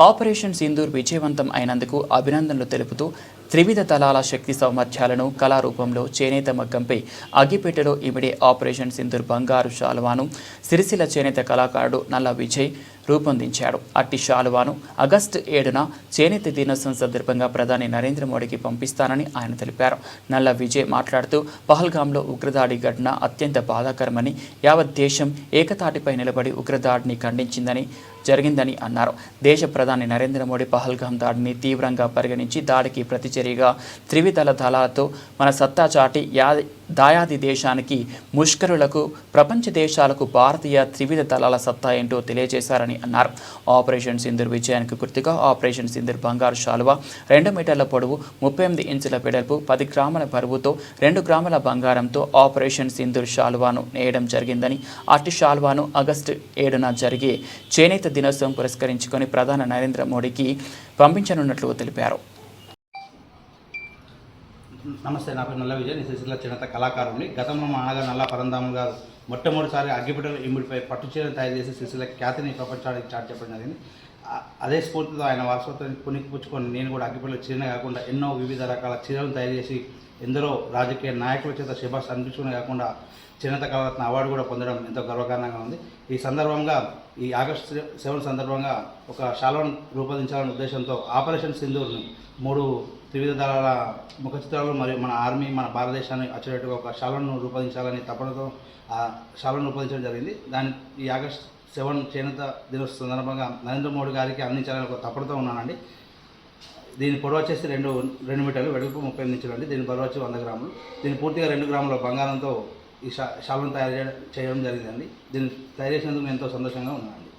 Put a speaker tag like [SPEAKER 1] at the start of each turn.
[SPEAKER 1] Operation Sindoor విజయవంతం అయినందుకు అభినందనలు తెలుపుతూ త్రివిధ తలాల శక్తి సామర్థ్యాలను కళారూపంలో చేనేత మగ్గంపై అగ్గిపెట్టెలో ఇమిడే ఆపరేషన్ సింధూర్ బంగారు శాలువాను సిరిసిల చేనేత కళాకారుడు నల్ల విజయ్ రూపొందించాడు. అట్టి శాలువాను ఆగస్టు ఏడున చేనేత దినోత్సవం సందర్భంగా ప్రధాని నరేంద్ర మోడీకి పంపిస్తానని ఆయన తెలిపారు. నల్ల విజయ్ మాట్లాడుతూ పహల్గాంలో ఉగ్రదాడి ఘటన అత్యంత బాధాకరమని యావత్ దేశం ఏకతాటిపై నిలబడి ఉగ్రదాడిని ఖండించిందని జరిగిందని అన్నారు. దేశ ప్రధాని నరేంద్ర మోడీ పహల్గాం దాడిని తీవ్రంగా పరిగణించి దాడికి ప్రతిచర్యగా త్రివిధల దళాలతో మన సత్తా చాటి యా దాయాది దేశానికి ముష్కరులకు ప్రపంచ దేశాలకు భారతీయ త్రివిధ దళాల సత్తా ఏంటో తెలియజేశారని అన్నారు. ఆపరేషన్ సింధుర్ విజయానికి గుర్తుగా ఆపరేషన్ సింధుర్ బంగారు శాలువ రెండు మీటర్ల పొడవు ముప్పై ఎనిమిది ఇంచుల వెడల్పు పది గ్రాముల బరువుతో రెండు గ్రాముల బంగారంతో ఆపరేషన్ సింధుర్ శాలువాను నేయడం జరిగిందని అట్టి శాలువాను ఆగస్టు ఏడున జరిగే చేనేత దినోత్సవం పురస్కరించుకొని ప్రధాని నరేంద్ర మోడీకి పంపించనున్నట్లు తెలిపారు.
[SPEAKER 2] నమస్తే నా పేరు నల్ల విజయ్. నేను చిన్నత కళాకారుని గతంలో మా నాన్నగారు నల్ల పరంధామం గారు మొట్టమొదటిసారి అగ్గిపెట్టెల ఇమిడిపై పట్టు చీరలు తయారు చేసి సిరిసిల్ల ఖ్యాతిని ప్రపంచానికి చాటు చెప్పడం జరిగింది. అదే స్ఫూర్తితో ఆయన వారసత్వాన్ని పుణికిపుచ్చుకొని నేను కూడా అగ్గిపెట్టెల చీరనే కాకుండా ఎన్నో వివిధ రకాల చీరలను తయారు చేసి ఎందరో రాజకీయ నాయకుల చేత శుభాష్ అనిపించుకునే కాకుండా చిన్నత కళరత్న అవార్డు కూడా పొందడం ఎంతో గర్వకారణంగా ఉంది. ఈ సందర్భంగా ఈ ఆగస్టు సెవెన్ సందర్భంగా ఒక శాలను రూపొందించాలనే ఉద్దేశంతో ఆపరేషన్ సింధూర్ను మూడు త్రివిధ దళాల ముఖ చిత్రాలు మరియు మన ఆర్మీ మన భారతదేశాన్ని వచ్చేటట్టుగా ఒక శాలను రూపొందించాలని తపనతో ఆ శాలను రూపొందించడం జరిగింది. దాని ఈ ఆగస్ట్ సెవెన్ చేనేత దినోత్సవ సందర్భంగా నరేంద్ర మోడీ గారికి అందించాలని ఒక తపనతో ఉన్నానండి. దీని పొడవు వచ్చేసి రెండు రెండు మీటర్లు వెడల్పు ముప్పై ఎనిమిది అండి. దీని బరువు వచ్చి వంద గ్రాములు. దీని పూర్తిగా రెండు గ్రాముల బంగారంతో ఈ షా శాలను తయారు చేయడం చేయడం జరిగిందండి. దీన్ని తయారు చేసినందుకు ఎంతో సంతోషంగా ఉన్నానండి.